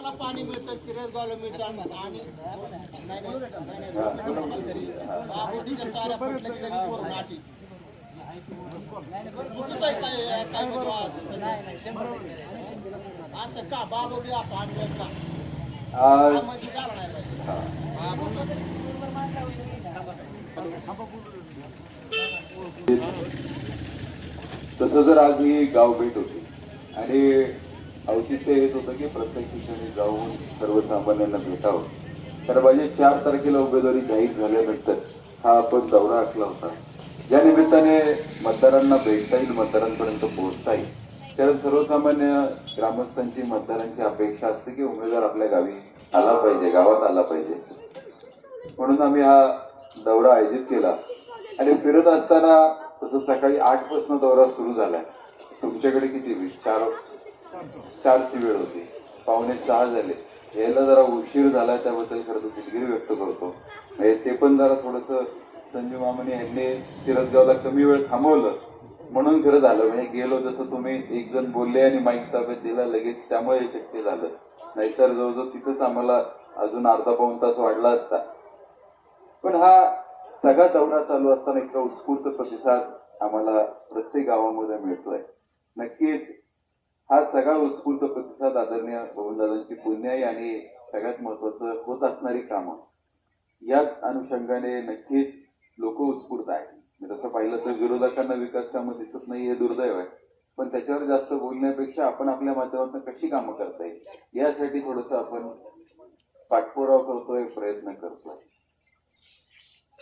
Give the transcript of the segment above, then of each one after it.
गावाला पाणी मिळतं सिरसगावला मिळतं आणि नाही, नाही, नाही, नाही, नाही, तरी बाबोटीच्या चाऱ्या पडल्या की लगेच. चुकीचं आहे काय- काय आहे? असं का बाबोटी असं आणलं का हा म्हणजे झालं नाही पाहिजे. तसं जर आज ही गाव भेट होती आणि औचित्य येत होतं की प्रत्येक ठिकाणी जाऊन सर्वसामान्यांना भेटावं. तर माझे चार तारखेला उमेदवारी जाहीर झाल्यानंतर हा आपण दौरा आखला होता. ज्या निमित्ताने मतदारांना भेटता येईल मतदारांपर्यंत पोहोचता येईल तर सर्वसामान्य ग्रामस्थांची मतदारांची अपेक्षा असते की उमेदवार आपल्या गावी आला पाहिजे गावात आला पाहिजे. म्हणून आम्ही हा दौरा आयोजित केला. आणि फिरत असताना तसं सकाळी आठपासून दौरा सुरू झाला. तुमच्याकडे किती? वेळ चार चारची वेळ होती. पावणे सहा झाले. यायला जरा उशीर झाला त्याबद्दल खरं तर दिलगिरी व्यक्त करतो. म्हणजे ते पण जरा थोडस संजू मामाने यांनी तिरसगावला कमी वेळ थांबवलं. म्हणून खरं झालं. म्हणजे गेलो जसं तुम्ही एक जण बोलले आणि माईक ताब्यात दिला लगेच त्यामुळे हे शक्य झालं. नाहीतर जवळजवळ तिथंच आम्हाला अजून अर्धा पाऊण तास वाढला असता. पण हा सगळा दौरा चालू असताना इतका उत्स्फूर्त प्रतिसाद आम्हाला प्रत्येक गावामध्ये मिळतोय. नक्कीच हा सगळा उत्स्फूर्त प्रतिसाद आदरणीय गोविंदादांची पुण्याई आणि सगळ्यात महत्वाचं होत असणारी कामं. याच अनुषंगाने नक्कीच लोक उत्स्फूर्त आहेत. म्हणजे तसं पाहिलं तर विरोधकांना विकास कामं दिसत नाही हे दुर्दैव आहे. पण त्याच्यावर जास्त बोलण्यापेक्षा आपण आपल्या माध्यमातून कशी कामं करता येईल यासाठी थोडस आपण पाठपुरावा करतोय प्रयत्न करतोय.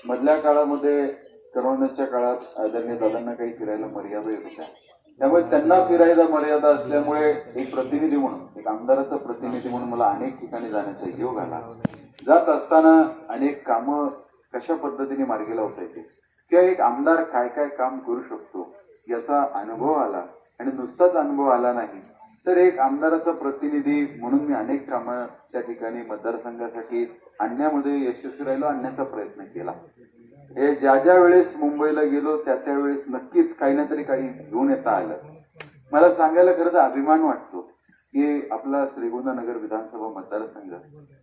मधल्या काळामध्ये करोनाच्या काळात आदरणीय दादांना काही फिरायला मर्यादा येत होत्या. त्यामुळे त्यांना फिरायला मर्यादा असल्यामुळे एक प्रतिनिधी म्हणून एक आमदाराचा प्रतिनिधी म्हणून मला अनेक ठिकाणी जाण्याचा योग आला. जात असताना अनेक कामं कशा पद्धतीने मार्गी लावता येते किंवा एक आमदार काय काय काम करू शकतो याचा अनुभव आला. आणि नुसताच अनुभव आला नाही तर एक आमदाराचा प्रतिनिधी म्हणून मी अनेक कामं त्या ठिकाणी मतदारसंघासाठी आणण्यामध्ये यशस्वी राहिलो आणण्याचा प्रयत्न केला. हे ज्या ज्या वेळेस मुंबईला गेलो त्या त्या वेळेस नक्कीच काही ना तरी काही घेऊन येता आलं. मला सांगायला खरंच अभिमान वाटतो की आपला श्रीगोंदानगर विधानसभा मतदारसंघ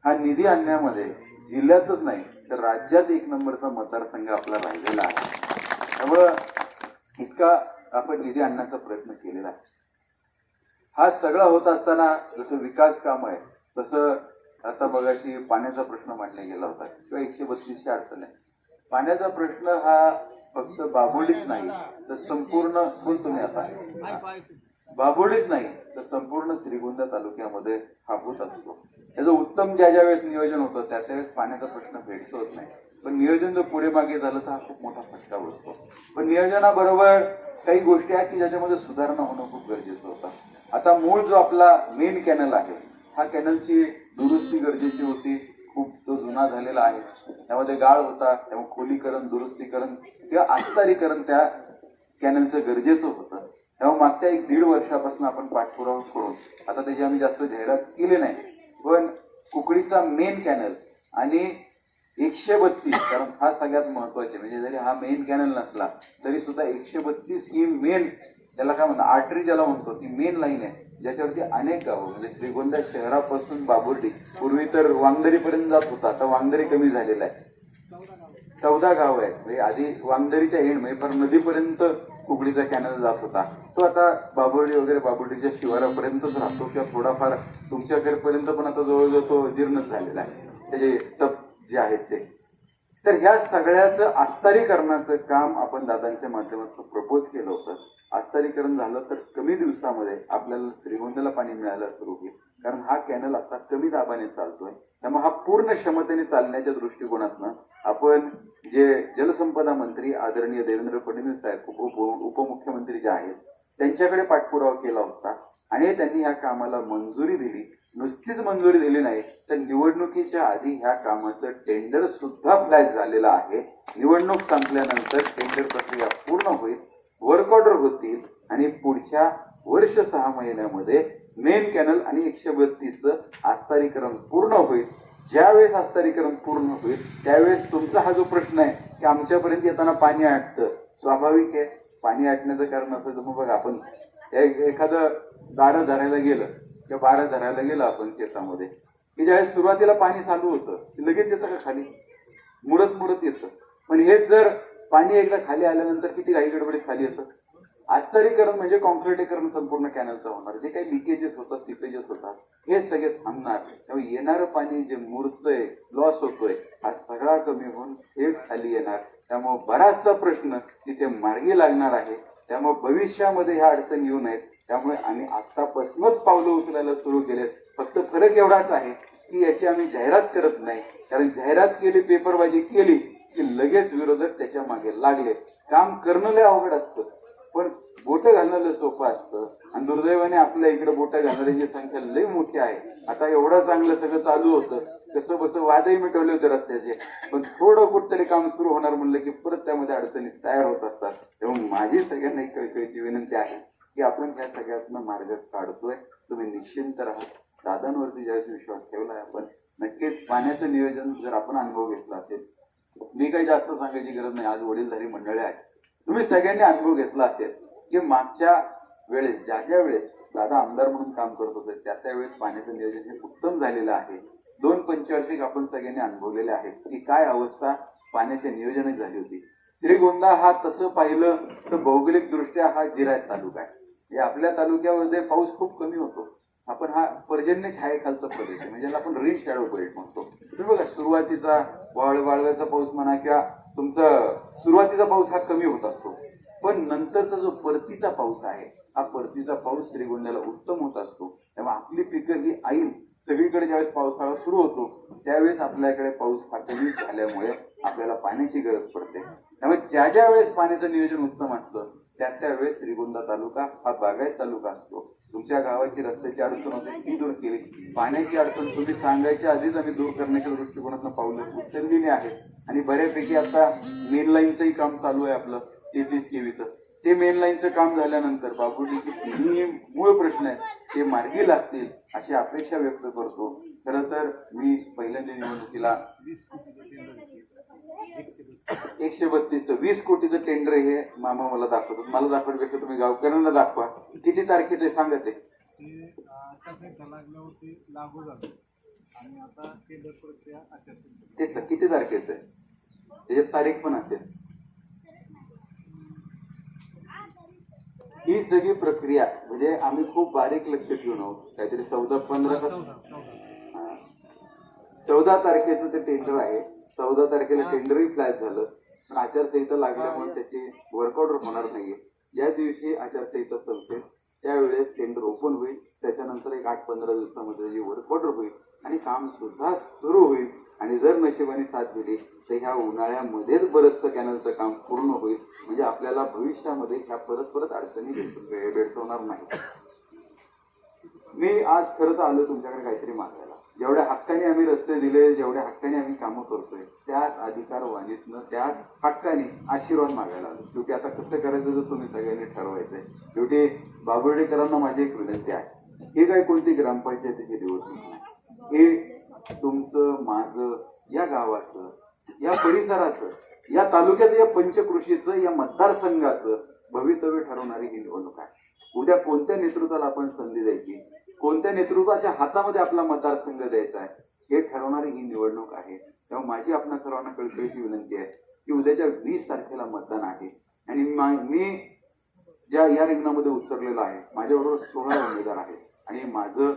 हा निधी आणण्यामध्ये जिल्ह्यातच नाही तर राज्यात एक नंबरचा मतदारसंघ आपला राहिलेला आहे. त्यामुळं इतका आपण निधी आणण्याचा प्रयत्न केलेला आहे. हा सगळा होत असताना जसं विकास काम आहे तसं आता बघाशी पाण्याचा प्रश्न मांडला गेला होता. किंवा एकशे बत्तीसशे अडचण आहे. पाण्याचा प्रश्न हा फक्त बाबोलीच नाही तर संपूर्ण बोल तुम्ही आता? बाबोलीच नाही तर संपूर्ण श्रीगोंदा तालुक्यामध्ये हा होत असतो. त्याचं उत्तम ज्या ज्या वेळेस नियोजन होतं त्या त्यावेळेस पाण्याचा प्रश्न भेडसवत नाही. पण नियोजन जर पुढे मागे झालं तर हा खूप मोठा फटका बसतो. पण नियोजनाबरोबर काही गोष्टी आहेत की ज्याच्यामध्ये सुधारणा होणं खूप गरजेचं होतं. आता मूळ जो आपला मेन कॅनल आहे हा कॅनलची दुरुस्ती गरजेची होती. खूप तो जुना झालेला आहे. त्यामध्ये गाळ होता त्यामुळे खोलीकरण दुरुस्तीकरण किंवा आस्तारीकरण त्या कॅनलचं गरजेचं होतं. तेव्हा मागच्या एक दीड वर्षापासून आपण पाठपुरावा करून आता त्याची आम्ही जास्त जाहिरात केली नाही. पण कुकडीचा मेन कॅनल आणि एकशे बत्तीस कारण हा सगळ्यात महत्त्वाचे म्हणजे जरी हा मेन कॅनल नसला तरी सुद्धा एकशे बत्तीस ही मेन त्याला काय म्हणतात आर्टरी ज्याला म्हणतो ती मेन लाईन आहे. ज्याच्यावरती अनेक गावं म्हणजे श्रीगोंदा शहरापासून बाबुर्डी पूर्वी तर वांगदरीपर्यंत जात होता आता वांगदरी कमी झालेला आहे. चौदा गाव आहेत म्हणजे आधी वांगदरीच्या एंड म्हणजे फार नदीपर्यंत कुकडीचा कॅनल जात होता. तो आता बाबुर्डी वगैरे बाबुर्डीच्या शिवारापर्यंतच राहतो किंवा थोडाफार तुमच्याकडेपर्यंत पण आता जवळजवळ तो जीर्ण झालेला आहे. त्याचे टप जे आहेत ते. तर ह्या सगळ्याचं आस्तारीकरणाचं काम आपण दादांच्या माध्यमातून प्रपोज केलं होतं. आस्तारीकरण झालं तर कमी दिवसामध्ये आपल्याला श्रीगोंद्याला पाणी मिळायला सुरू होईल. कारण हा कॅनल आता कमी दाबाने चालतोय. त्यामुळे हा पूर्ण क्षमतेने चालण्याच्या दृष्टिकोनातनं आपण जे जलसंपदा मंत्री आदरणीय देवेंद्र फडणवीस साहेब उप उप- उपमुख्यमंत्री जे आहेत त्यांच्याकडे पाठपुरावा केला होता आणि त्यांनी या कामाला मंजुरी दिली. नुसतीच मंजुरी दिली नाही तर निवडणुकीच्या आधी ह्या कामाचं टेंडर सुद्धा फ्लॅश झालेलं आहे. निवडणूक संपल्यानंतर टेंडर प्रक्रिया पूर्ण होईल. वर्क ऑर्डर होतील आणि पुढच्या वर्ष सहा महिन्यामध्ये मेन कॅनल आणि एकशे बत्तीसचं आस्तारीकरण पूर्ण होईल. ज्यावेळेस आस्तारीकरण पूर्ण होईल त्यावेळेस तुमचा हा जो प्रश्न आहे की आमच्यापर्यंत येताना पाणी आटतं. स्वाभाविक आहे पाणी आटण्याचं कारण असं मग बघा आपण एखादं दारं धरायला गेलं किंवा बारं धरायला गेलं आपण शेतामध्ये की ज्यावेळेस सुरुवातीला पाणी चालू होतं की लगेच येतं का खाली? मुरत मुरत येतं. पण हेच जर पाणी एकदा खाली आल्यानंतर किती घाई गडबडीत खाली येतं? आस्तरीकरण म्हणजे कॉन्क्रिटीकरण संपूर्ण कॅनलचं होणार. जे काही लिकेजेस होतात सिपेजेस होतात हे सगळे थांबणार. त्यामुळे येणारं पाणी जे मुरतंय लॉस होतोय हा सगळा कमी होऊन थेट खाली येणार. त्यामुळे बराचसा प्रश्न तिथे मार्गी लागणार आहे. त्यामुळे भविष्यामध्ये ह्या अडचणी येऊ नयेत. त्यामुळे आम्ही आत्तापासूनच पावलं उचलायला सुरू केलेत. फक्त फरक एवढाच आहे की याची आम्ही जाहिरात करत नाही. कारण जाहिरात केली पेपरबाजी केली की लगेच विरोधक त्याच्यामागे लागले. काम करणं लय अवघड असतं. पण बोट घालणं लय सोपं असतं. आणि दुर्दैवाने आपल्या इकडे बोट घालणाऱ्यांची संख्या लय मोठी आहे. आता एवढं चांगलं सगळं चालू होतं. कसं बसं वादही मिटवले होते रस्त्याचे. पण थोडं कुठतरी काम सुरू होणार म्हणलं की परत त्यामध्ये अडचणी तयार होत असतात. तेव्हा माझी सगळ्यांना एक कळकळीची विनंती आहे की आपण ह्या सगळ्यातनं मार्ग काढतोय. तुम्ही निश्चिंत राहा. दादांवरती ज्यावेळेस विश्वास ठेवलाय आपण नक्कीच पाण्याचं नियोजन जर आपण अनुभव घेतला असेल मी काही जास्त सांगायची गरज नाही. आज वडीलधारी मंडळी आहेत. तुम्ही सगळ्यांनी अनुभव घेतला असेल की मागच्या वेळेस ज्या ज्या वेळेस दादा आमदार म्हणून काम करत होते त्या त्या वेळेस पाण्याचं नियोजन हे उत्तम झालेलं आहे. दोन पंचवार्षिक आपण सगळ्यांनी अनुभवलेले आहेत की काय अवस्था पाण्याच्या नियोजनच झाली होती. श्रीगोंदा हा तसं पाहिलं तर भौगोलिक दृष्ट्या हा जिरायत तालुका आहे. म्हणजे आपल्या तालुक्यामध्ये पाऊस खूप कमी होतो आपण हा पर्जन्य छायेखालचा प्रदेश आहे. म्हणजे आपण रिन शॅडो बेल्ट म्हणतो. तुम्ही बघा सुरुवातीचा वाळव्याचा पाऊस म्हणा किंवा तुमचा सुरुवातीचा पाऊस हा कमी होत असतो. पण नंतरचा जो परतीचा पाऊस आहे हा परतीचा पाऊस श्रीगोंद्याला उत्तम होत असतो. तेव्हा आपली पिकं ही आईल सगळीकडे ज्यावेळेस पावसाळा सुरू होतो त्यावेळेस आपल्याकडे पाऊस हा कमी झाल्यामुळे आपल्याला पाण्याची गरज पडते. त्यामुळे ज्या ज्या वेळेस पाण्याचं नियोजन उत्तम असतं त्या त्यावेळेस श्रीगोंदा तालुका हा बागायत तालुका असतो. तुमच्या गावाची रस्त्याची अडचण होती ती दूर केली. पाण्याची अडचण तुम्ही सांगायच्या आधीच आम्ही दूर करण्याच्या दृष्टिकोनातून पावलं उचललेली आहे. आणि बऱ्यापैकी आता मेन लाईनचंही काम चालू आहे आपलं तेहतीस केवीचं ते मेन लाईनचं काम झाल्यानंतर बाबूजीचे तिन्ही मूळ प्रश्न आहेत ते मार्गी लागतील अशी अपेक्षा व्यक्त करतो. खरं तर मी पहिल्यांदा निवडणुकीला एकशे बत्तीस वीस कोटीचं टेंडर हे मामा मला दाखवतात. मला दाखवण्यापेक्षा तुम्ही गावकऱ्यांना दाखवा. किती तारखेचे सांगा ते? तेच ना किती तारखेचं आहे? त्याच्यात तारीख पण असेल. ही सगळी प्रक्रिया म्हणजे आम्ही खूप बारीक लक्ष ठेवून आहोत. काहीतरी चौदा पंधरा का चौदा तारखेचं ते टेंडर आहे. चौदा तारखेला टेंडरही फ्लॅश झालं. पण आचारसंहिता लागल्यामुळे त्याची वर्कआउट होणार नाहीये. ज्या दिवशी आचारसंहिता संपेल. त्यावेळेस टेंडर ओपन होईल. त्याच्यानंतर एक आठ पंधरा दिवसामध्ये त्याची वर्कआउट होईल आणि काम सुद्धा सुरू होईल. आणि जर नशिबाने साथ दिली तर ह्या उन्हाळ्यामध्येच बरंचसं कॅनलचं काम पूर्ण होईल. म्हणजे आपल्याला भविष्यामध्ये ह्या परत परत अडचणी भेट- भेडसावणार नाही मी आज खरंच आलो तुमच्याकडे काहीतरी मागायला जेवढ्या हक्काने आम्ही रस्ते दिले जेवढ्या हक्काने आम्ही कामं करतोय त्याच अधिकार वाणीतनं त्याच हक्काने आशीर्वाद मागायला आलो. शेवटी आता कसं करायचं जर तुम्ही सगळ्यांनी ठरवायचंय? शेवटी बाबुर्डेकरांना माझी एक विनंती आहे. हे काय कोणती ग्रामपंचायतीची निवडणूक नाही. हे तुमचं माझं या गावाचं या परिसराचं या तालुक्याचं या पंचकृषीचं या मतदारसंघाचं भवितव्य ठरवणारी ही निवडणूक आहे. उद्या कोणत्या नेतृत्वाला आपण संधी द्यायची? कोणत्या नेतृत्वाच्या हातामध्ये आपला मतदारसंघ द्यायचा आहे हे ठरवणारी ही निवडणूक आहे. तेव्हा माझी आपल्या सर्वांना कळकळीची विनंती आहे की उद्याच्या वीस तारखेला मतदान आहे. आणि मा- मी ज्या या रिंगणामध्ये उतरलेलो आहे माझ्याबरोबर सोळा उमेदवार आहेत. आणि माझं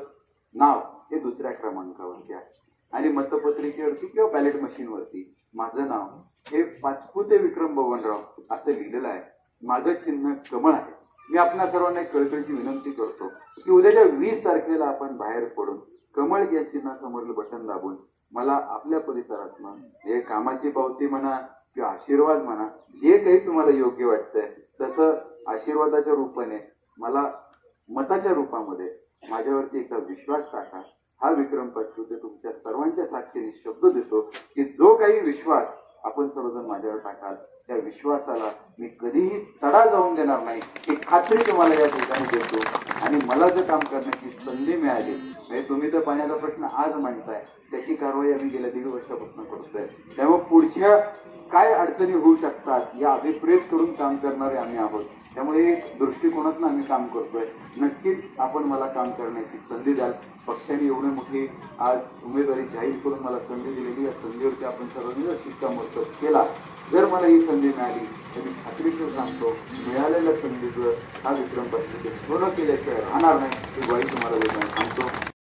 नाव हे दुसऱ्या क्रमांकावरती आहे. आणि मतपत्रिकेवरती किंवा बॅलेट मशीनवरती माझं नाव हे पाचपुते विक्रम बवनराव असं लिहिलेलं आहे. माझं चिन्ह कमळ आहे. मी आपल्या सर्वांना एक कळकळीची विनंती करतो की उद्याच्या वीस तारखेला आपण बाहेर पडून कमळ या चिन्हासमोरील बटन दाबून मला आपल्या परिसरातनं हे कामाची पावती म्हणा किंवा आशीर्वाद म्हणा जे काही तुम्हाला योग्य वाटतंय तसं आशीर्वादाच्या रूपाने मला मताच्या रूपामध्ये माझ्यावरती एकदा विश्वास टाका. हा विक्रम पाचपुते तुमच्या सर्वांच्या साक्षीने शब्द देतो की जो काही विश्वास आपण सर्वजण माझ्यावर टाकाल त्या विश्वासाला मी कधीही तडा जाऊन देणार नाही. ही खात्री तुम्हाला या ठिकाणी देतो. आणि मला जर काम करण्याची संधी मिळाली म्हणजे तुम्ही तर पाण्याचा प्रश्न आज मांडताय. त्याची कारवाई आम्ही गेल्या दीड वर्षापासून करतोय. त्यामुळे पुढच्या काय अडचणी होऊ शकतात या अभिप्रेत करून काम करणारे आम्ही आहोत. त्यामुळे दृष्टिकोनातून आम्ही काम करतोय. नक्कीच आपण मला काम करण्याची संधी द्याल. पक्षाने एवढी मोठी आज उमेदवारी जाहीर करून मला संधी दिलेली. या संधीवरती आपण सर्वांनी जर शिक्कामोर्तब केला. जर मला ही संधी मिळाली तर मी खात्रीशीर सांगतो मिळालेल्या संधीचं हा विक्रम पत्रिकेत पूर्ण केल्याशिवाय राहणार नाही ही ग्वाही तुम्हाला देताना सांगतो.